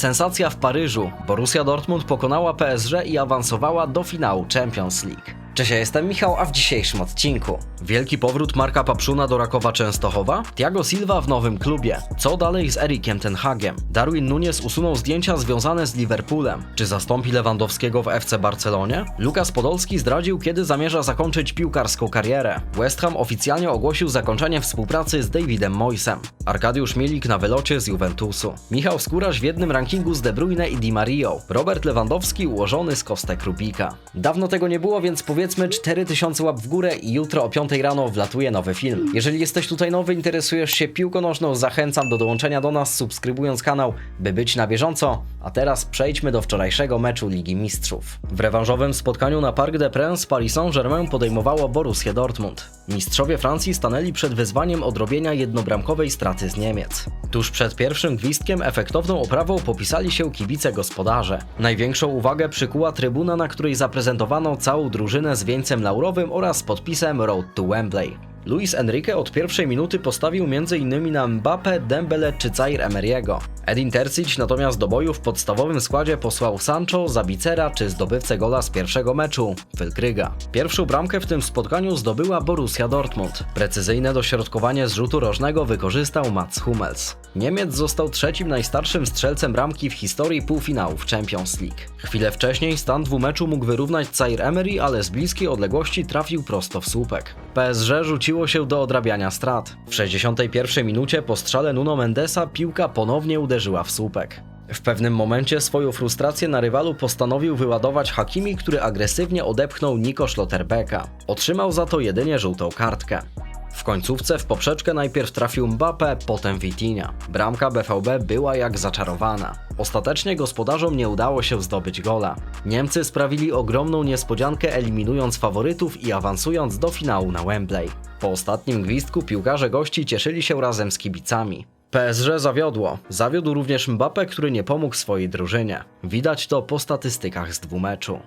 Sensacja w Paryżu. Borussia Dortmund pokonała PSG i awansowała do finału Champions League. Cześć, ja jestem Michał, a w dzisiejszym odcinku Wielki powrót Marka Papszuna do Rakowa Częstochowa? Thiago Silva w nowym klubie. Co dalej z Erikiem Ten Hagiem? Darwin Nunes usunął zdjęcia związane z Liverpoolem. Czy zastąpi Lewandowskiego w FC Barcelonie? Lukas Podolski zdradził, kiedy zamierza zakończyć piłkarską karierę. West Ham oficjalnie ogłosił zakończenie współpracy z Davidem Moisem. Arkadiusz Milik na wylocie z Juventusu. Michał Skóraś w jednym rankingu z De Bruyne i Di Mario. Robert Lewandowski ułożony z kostek Rubika. Dawno tego nie było, więc powiedzmy 4000 łap w górę i jutro o 5 rano wlatuje nowy film. Jeżeli jesteś tutaj nowy, interesujesz się piłką nożną, zachęcam do dołączenia do nas, subskrybując kanał, by być na bieżąco. A teraz przejdźmy do wczorajszego meczu Ligi Mistrzów. W rewanżowym spotkaniu na Parc des Princes Paris Saint-Germain podejmowało Borussię Dortmund. Mistrzowie Francji stanęli przed wyzwaniem odrobienia jednobramkowej straty z Niemiec. Tuż przed pierwszym gwizdkiem efektowną oprawą popisali się kibice gospodarze. Największą uwagę przykuła trybuna, na której zaprezentowano całą drużynę z wieńcem laurowym oraz podpisem Road to Wembley. Luis Enrique od pierwszej minuty postawił m.in. na Mbappé, Dembele czy Zaire Emery'ego. Edin Terzic natomiast do boju w podstawowym składzie posłał Sancho, Zabicera czy zdobywcę gola z pierwszego meczu, Wilkryga. Pierwszą bramkę w tym spotkaniu zdobyła Borussia Dortmund. Precyzyjne dośrodkowanie z rzutu rożnego wykorzystał Mats Hummels. Niemiec został trzecim najstarszym strzelcem bramki w historii półfinałów Champions League. Chwilę wcześniej stan dwumeczu mógł wyrównać Zaire Emery, ale z bliskiej odległości trafił prosto w słupek. PSG rzuciło się do odrabiania strat. W 61 minucie po strzale Nuno Mendesa piłka ponownie uderzyła w słupek. W pewnym momencie swoją frustrację na rywalu postanowił wyładować Hakimi, który agresywnie odepchnął Nico Schlotterbecka. Otrzymał za to jedynie żółtą kartkę. W końcówce w poprzeczkę najpierw trafił Mbappé, potem Vitinha. Bramka BVB była jak zaczarowana. Ostatecznie gospodarzom nie udało się zdobyć gola. Niemcy sprawili ogromną niespodziankę eliminując faworytów i awansując do finału na Wembley. Po ostatnim gwizdku piłkarze gości cieszyli się razem z kibicami. PSG zawiodło. Zawiódł również Mbappé, który nie pomógł swojej drużynie. Widać to po statystykach z dwumeczu.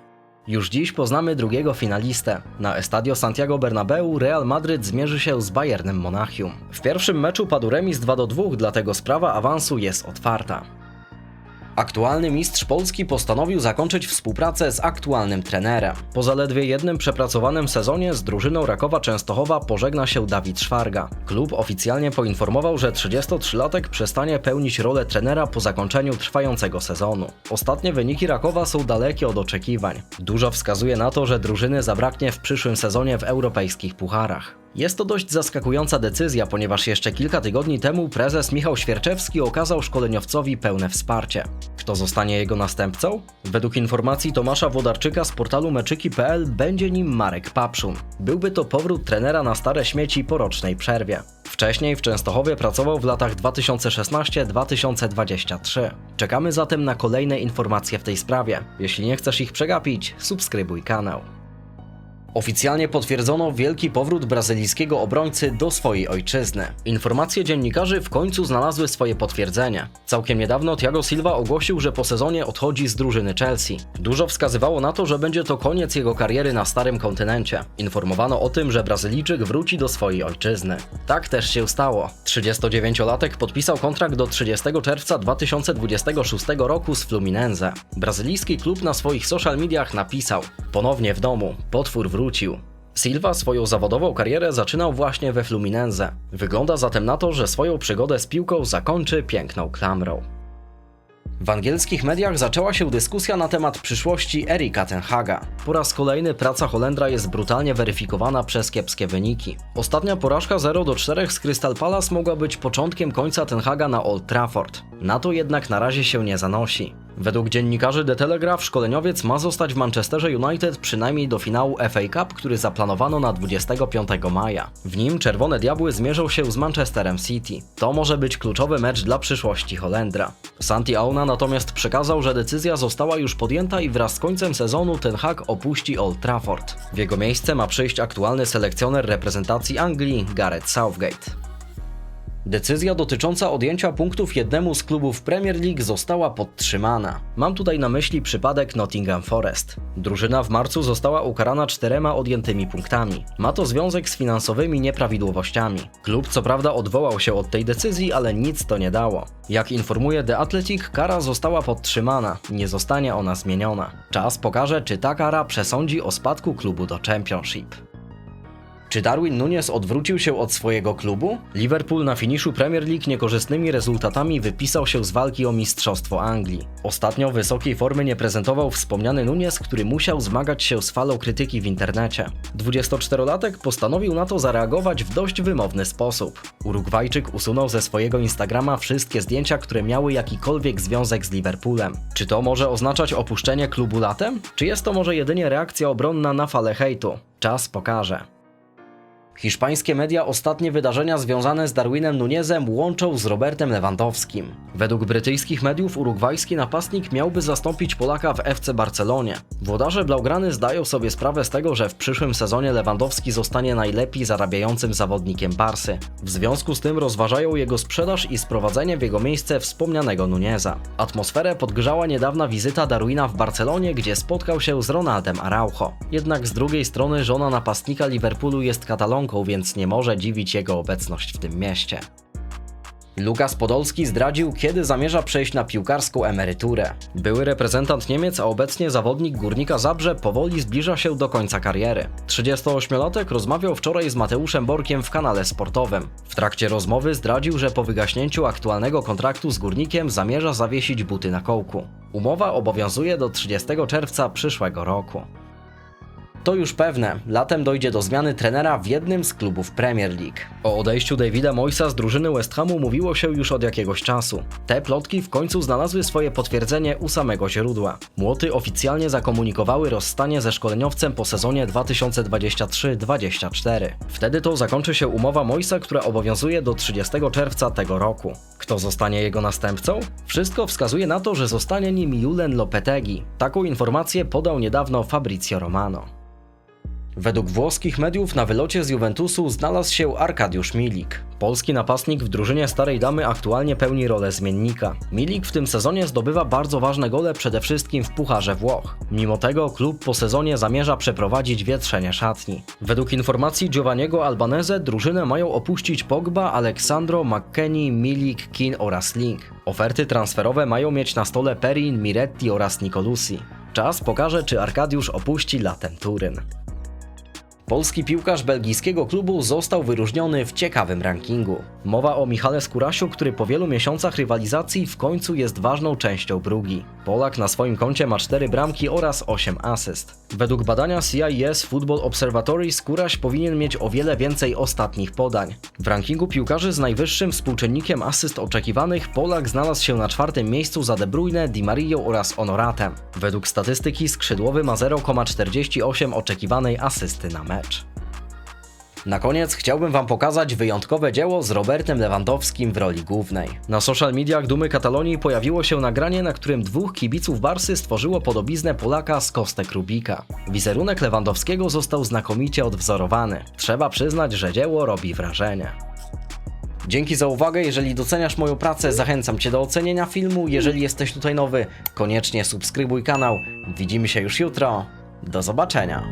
Już dziś poznamy drugiego finalistę. Na Estadio Santiago Bernabeu Real Madryt zmierzy się z Bayernem Monachium. W pierwszym meczu padł remis 2 do 2, dlatego sprawa awansu jest otwarta. Aktualny mistrz Polski postanowił zakończyć współpracę z aktualnym trenerem. Po zaledwie jednym przepracowanym sezonie z drużyną Rakowa Częstochowa pożegna się Dawid Szwarga. Klub oficjalnie poinformował, że 33-latek przestanie pełnić rolę trenera po zakończeniu trwającego sezonu. Ostatnie wyniki Rakowa są dalekie od oczekiwań. Dużo wskazuje na to, że drużyny zabraknie w przyszłym sezonie w europejskich pucharach. Jest to dość zaskakująca decyzja, ponieważ jeszcze kilka tygodni temu prezes Michał Świerczewski okazał szkoleniowcowi pełne wsparcie. Kto zostanie jego następcą? Według informacji Tomasza Wodarczyka z portalu meczyki.pl będzie nim Marek Papszun. Byłby to powrót trenera na stare śmieci po rocznej przerwie. Wcześniej w Częstochowie pracował w latach 2016-2023. Czekamy zatem na kolejne informacje w tej sprawie. Jeśli nie chcesz ich przegapić, subskrybuj kanał. Oficjalnie potwierdzono wielki powrót brazylijskiego obrońcy do swojej ojczyzny. Informacje dziennikarzy w końcu znalazły swoje potwierdzenie. Całkiem niedawno Thiago Silva ogłosił, że po sezonie odchodzi z drużyny Chelsea. Dużo wskazywało na to, że będzie to koniec jego kariery na starym kontynencie. Informowano o tym, że Brazylijczyk wróci do swojej ojczyzny. Tak też się stało. 39-latek podpisał kontrakt do 30 czerwca 2026 roku z Fluminense. Brazylijski klub na swoich social mediach napisał: Ponownie w domu, potwór wrócił. Silva swoją zawodową karierę zaczynał właśnie we Fluminense. Wygląda zatem na to, że swoją przygodę z piłką zakończy piękną klamrą. W angielskich mediach zaczęła się dyskusja na temat przyszłości Erika Ten Haga. Po raz kolejny praca Holendra jest brutalnie weryfikowana przez kiepskie wyniki. Ostatnia porażka 0 do 4 z Crystal Palace mogła być początkiem końca Ten Haga na Old Trafford. Na to jednak na razie się nie zanosi. Według dziennikarzy The Telegraph szkoleniowiec ma zostać w Manchesterze United przynajmniej do finału FA Cup, który zaplanowano na 25 maja. W nim Czerwone Diabły zmierzą się z Manchesterem City. To może być kluczowy mecz dla przyszłości Holendra. Santi Auna natomiast przekazał, że decyzja została już podjęta i wraz z końcem sezonu Ten Hag opuści Old Trafford. W jego miejsce ma przyjść aktualny selekcjoner reprezentacji Anglii Gareth Southgate. Decyzja dotycząca odjęcia punktów jednemu z klubów Premier League została podtrzymana. Mam tutaj na myśli przypadek Nottingham Forest. Drużyna w marcu została ukarana czterema odjętymi punktami. Ma to związek z finansowymi nieprawidłowościami. Klub co prawda odwołał się od tej decyzji, ale nic to nie dało. Jak informuje The Athletic, kara została podtrzymana, nie zostanie ona zmieniona. Czas pokaże, czy ta kara przesądzi o spadku klubu do Championship. Czy Darwin Nunes odwrócił się od swojego klubu? Liverpool na finiszu Premier League niekorzystnymi rezultatami wypisał się z walki o Mistrzostwo Anglii. Ostatnio wysokiej formy nie prezentował wspomniany Nunes, który musiał zmagać się z falą krytyki w internecie. 24-latek postanowił na to zareagować w dość wymowny sposób. Urugwajczyk usunął ze swojego Instagrama wszystkie zdjęcia, które miały jakikolwiek związek z Liverpoolem. Czy to może oznaczać opuszczenie klubu latem? Czy jest to może jedynie reakcja obronna na falę hejtu? Czas pokaże. Hiszpańskie media ostatnie wydarzenia związane z Darwinem Nunezem łączą z Robertem Lewandowskim. Według brytyjskich mediów urugwajski napastnik miałby zastąpić Polaka w FC Barcelonie. Włodarze Blaugrany zdają sobie sprawę z tego, że w przyszłym sezonie Lewandowski zostanie najlepiej zarabiającym zawodnikiem Barsy. W związku z tym rozważają jego sprzedaż i sprowadzenie w jego miejsce wspomnianego Nuneza. Atmosferę podgrzała niedawna wizyta Darwina w Barcelonie, gdzie spotkał się z Ronaldem Araujo. Jednak z drugiej strony żona napastnika Liverpoolu jest katalonką, więc nie może dziwić jego obecność w tym mieście. Lukas Podolski zdradził, kiedy zamierza przejść na piłkarską emeryturę. Były reprezentant Niemiec, a obecnie zawodnik Górnika Zabrze powoli zbliża się do końca kariery. 38-latek rozmawiał wczoraj z Mateuszem Borkiem w kanale sportowym. W trakcie rozmowy zdradził, że po wygaśnięciu aktualnego kontraktu z Górnikiem zamierza zawiesić buty na kołku. Umowa obowiązuje do 30 czerwca przyszłego roku. To już pewne, latem dojdzie do zmiany trenera w jednym z klubów Premier League. O odejściu Davida Moysa z drużyny West Hamu mówiło się już od jakiegoś czasu. Te plotki w końcu znalazły swoje potwierdzenie u samego źródła. Młoty oficjalnie zakomunikowały rozstanie ze szkoleniowcem po sezonie 2023-24. Wtedy to zakończy się umowa Moysa, która obowiązuje do 30 czerwca tego roku. Kto zostanie jego następcą? Wszystko wskazuje na to, że zostanie nim Julen Lopetegi. Taką informację podał niedawno Fabrizio Romano. Według włoskich mediów na wylocie z Juventusu znalazł się Arkadiusz Milik. Polski napastnik w drużynie Starej Damy aktualnie pełni rolę zmiennika. Milik w tym sezonie zdobywa bardzo ważne gole przede wszystkim w Pucharze Włoch. Mimo tego klub po sezonie zamierza przeprowadzić wietrzenie szatni. Według informacji Giovanniego Albanese drużynę mają opuścić Pogba, Aleksandro, McKennie, Milik, Kin oraz Link. Oferty transferowe mają mieć na stole Perin, Miretti oraz Nicolusi. Czas pokaże, czy Arkadiusz opuści latem Turyn. Polski piłkarz belgijskiego klubu został wyróżniony w ciekawym rankingu. Mowa o Michale Skurasiu, który po wielu miesiącach rywalizacji w końcu jest ważną częścią Brugi. Polak na swoim koncie ma 4 bramki oraz 8 asyst. Według badania CIS Football Observatory Skóraś powinien mieć o wiele więcej ostatnich podań. W rankingu piłkarzy z najwyższym współczynnikiem asyst oczekiwanych Polak znalazł się na czwartym miejscu za De Bruyne, Di Marią oraz Honoratem. Według statystyki skrzydłowy ma 0,48 oczekiwanej asysty na mecz. Na koniec chciałbym Wam pokazać wyjątkowe dzieło z Robertem Lewandowskim w roli głównej. Na social mediach Dumy Katalonii pojawiło się nagranie, na którym dwóch kibiców Barsy stworzyło podobiznę Polaka z kostek Rubika. Wizerunek Lewandowskiego został znakomicie odwzorowany. Trzeba przyznać, że dzieło robi wrażenie. Dzięki za uwagę, jeżeli doceniasz moją pracę, zachęcam Cię do ocenienia filmu. Jeżeli jesteś tutaj nowy, koniecznie subskrybuj kanał. Widzimy się już jutro. Do zobaczenia.